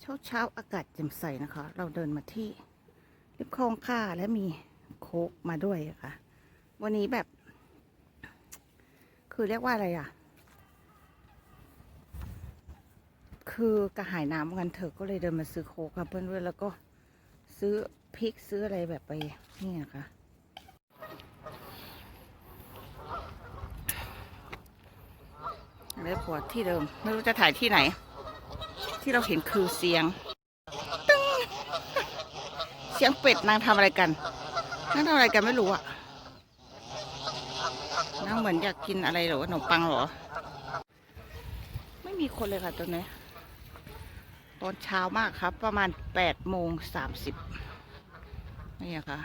เช้าเช้าๆอากาศแจ่มใสนะคะ เราเดินมาที่ริมคลองค่าและมีโคกมาด้วยะค่ะ วันนี้แบบ คือเรียกว่าอะไรอะ คือกระหายน้ำกันเถอะก็เลยเดินมาซื้อโคกค่ะเพื่อนๆแล้วก็ซื้อพริกซื้ออะไรแบบไปนี่นะคะแล้วพอที่เดิม ไม่รู้จะถ่ายที่ไหน ที่เราเห็นคือเสียงตึ้งเสียงเป็ดนางทำอะไรกันนางทำอะไรกันไม่รู้อะนางเหมือนอยากกินอะไรเหรอขนมปังเหรอ ไม่มีคนเลยค่ะตอนนี้ตอนเช้ามากครับ ประมาณแปดโมงสามสิบนี่ค่ะ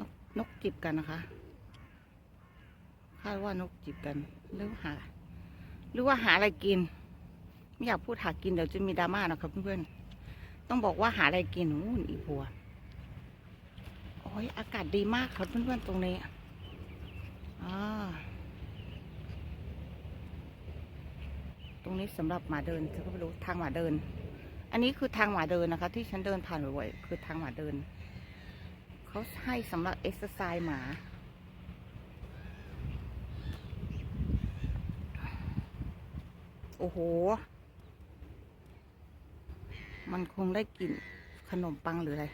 นกนก จิบกันนะคะ คาดว่านกจิบกันหรือหา หรือว่าหาอะไรกิน ไม่อยากพูดหากินเดี๋ยวจะมีดราม่านะครับเพื่อนๆต้องบอกว่าหาอะไรกินนู่นอีบัวโอ้ยอากาศดีมากครับเพื่อนๆตรงนี้อ่าตรงนี้สำหรับหมาเดินเธอก็ไม่รู้ทางหมาเดิน อันนี้คือทางหมาเดินนะคะ ที่ฉันเดินผ่านบ่อยๆคือทางหมาเดิน เขาให้สำหรับเอ็กซ์ไซส์หมา โอ้โห มันคงได้กลิ่นขนมปังหรืออะไร